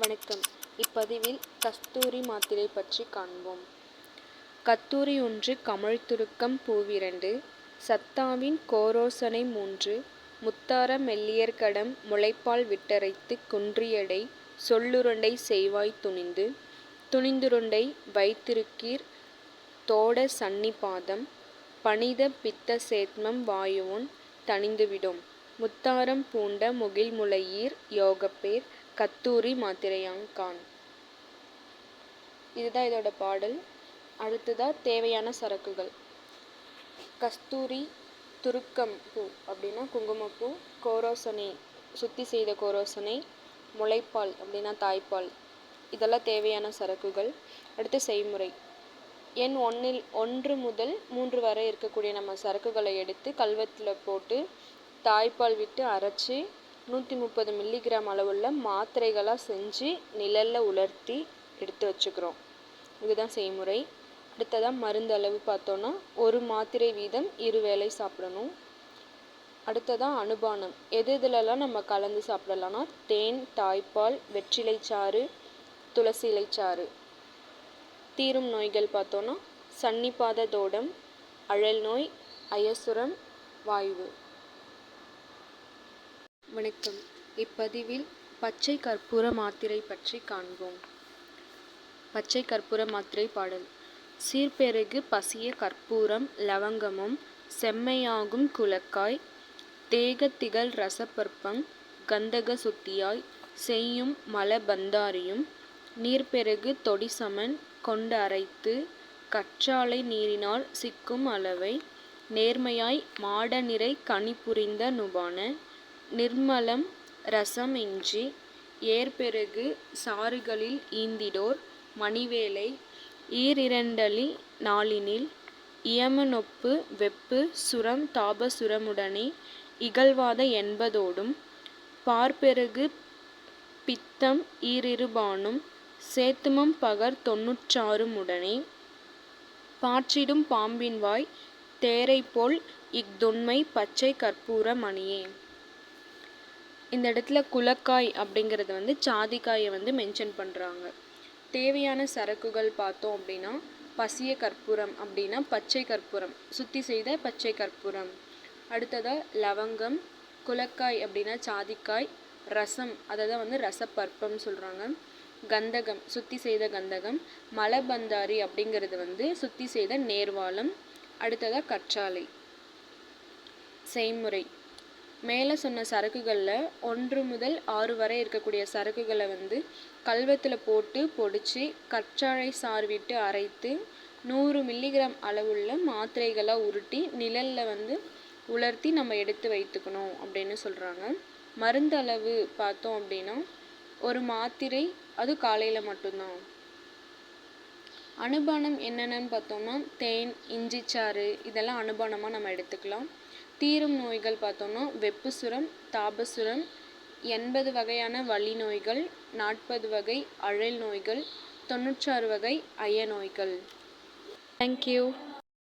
வணக்கம். இப்பதிவில் கஸ்தூரி மாத்திரை பற்றி காண்போம். கத்தூரி ஒன்று கமழ்துருக்கம் பூவிரண்டு சத்தாவின் கோரோசனை மூன்று முத்தார மெல்லியர்கடம் முளைப்பால் விட்டரைத்து குன்றியடை சொல்லுருண்டை செய்வாய் துணிந்து துணிந்துருண்டை வைத்திருக்கீர் தோட சன்னி பாதம் பனித பித்த சேத்மம் வாயுவுன் தணிந்துவிடும். முத்தாரம் பூண்ட முகில்முலையீர் யோகப்பேர் கத்தூரி மாத்திரையாங் கான். இதுதான் இதோட பாடல். அடுத்ததாக தேவையான சரக்குகள். கஸ்தூரி துருக்கம் பூ அப்படின்னா குங்குமப்பூ கோரோசனை சுத்தி செய்த கோரோசனை முளைப்பால் அப்படின்னா தாய்ப்பால். இதெல்லாம் தேவையான சரக்குகள். அடுத்து செய்முறை. எண் ஒன்றில் ஒன்று முதல் மூன்று வரை இருக்கக்கூடிய நம்ம சரக்குகளை எடுத்து கல்வத்தில் போட்டு தாய்ப்பால் விட்டு அரைச்சி நூற்றி முப்பது மில்லிகிராம் அளவுள்ள மாத்திரைகளாக செஞ்சு நிழலில் உலர்த்தி எடுத்து வச்சுக்கிறோம். இதுதான் செய்முறை. அடுத்ததாக மருந்து அளவு பார்த்தோன்னா ஒரு மாத்திரை வீதம் இரு வேளை சாப்பிடணும். அடுத்ததாக அனுபானம். எது இதிலெல்லாம் நம்ம கலந்து சாப்பிடலாம்னா தேன் தாய்ப்பால் வெற்றிலை சாறு துளசி இலை சாறு. தீரும் நோய்கள் பார்த்தோன்னா சன்னிபாத தோடம் அழல் நோய் அயசுரம் வாய்வு. வணக்கம். இப்பதிவில் பச்சை கற்பூர மாத்திரை பற்றி காண்போம். பச்சை கற்பூர மாத்திரை பாடல். சீர்பெருகு பசிய கற்பூரம் லவங்கமும் செம்மையாகும் குலக்காய் தேகத்திகழ் ரசப்பற்பம் கந்தக சுத்தியாய் செய்யும் மலபந்தாரியும் நீர்பெருகு தொடிசமன் கொண்டு அரைத்து கற்றாழை நீரினால் சிக்கும் அளவை நேர்மையாய் மாடநிறை கனி புரிந்த நுபான நிர்மலம் ரசம் இன்றி ஏர்பெருகு சாறுகளில் ஈந்திடோர் மணிவேலை ஈரிரண்டலி நாளினில் இயமனொப்பு வெப்பு சுரம் தாபசுரமுடனே இகழ்வாத என்பதோடும் பார்பெருகு பித்தம் ஈரிருபானும் சேத்துமம் பகர் தொன்னூற்றாறுமுடனே பாற்றிடும் பாம்பின்வாய் தேரைப்போல் இஃதுண்மை பச்சை கற்பூர மணியே இந்த இடத்துல குலக்காய் அப்படிங்கிறது வந்து சாதிக்காயை வந்து மென்ஷன் பண்ணுறாங்க தேவையான சரக்குகள் பார்த்தோம் அப்படின்னா பசிய கற்பூரம் அப்படின்னா பச்சை கற்பூரம். சுத்தி செய்த பச்சை கற்பூரம். அடுத்ததாக லவங்கம் குலக்காய் அப்படின்னா சாதிக்காய் ரசம் அதை தான் வந்து ரசப்பற்பம் சொல்கிறாங்க கந்தகம் சுத்தி செய்த கந்தகம் மலபந்தாரி அப்படிங்கிறது வந்து சுத்தி செய்த நேர்வாளம். அடுத்ததாக கற்றாழை. செய்முறை. மேலே சொன்ன சரக்குகளில் ஒன்று முதல் ஆறு வரை இருக்கக்கூடிய சரக்குகளை வந்து கல்வத்தில் போட்டு பொடிச்சு கற்றாழை சார்விட்டு அரைத்து நூறு மில்லிகிராம் அளவுள்ள மாத்திரைகளாக உருட்டி நிழலில் வந்து உலர்த்தி நம்ம எடுத்து வைத்துக்கணும் அப்படின்னு சொல்கிறாங்க மருந்து அளவு பார்த்தோம் அப்படின்னா ஒரு மாத்திரை அது காலையில் மட்டும்தான். அனுபானம் என்னென்னு பார்த்தோம்னா தேன் இஞ்சிச்சாறு இதெல்லாம் அனுபானமாக நம்ம எடுத்துக்கலாம். தீரும் நோய்கள் பார்த்தோம்னா வெப்புசுரம் தாபசுரம் எண்பது வகையான வலி நோய்கள் நாற்பது வகை அழல் நோய்கள் தொண்ணூற்றாறு வகை அய நோய்கள். தேங்க்யூ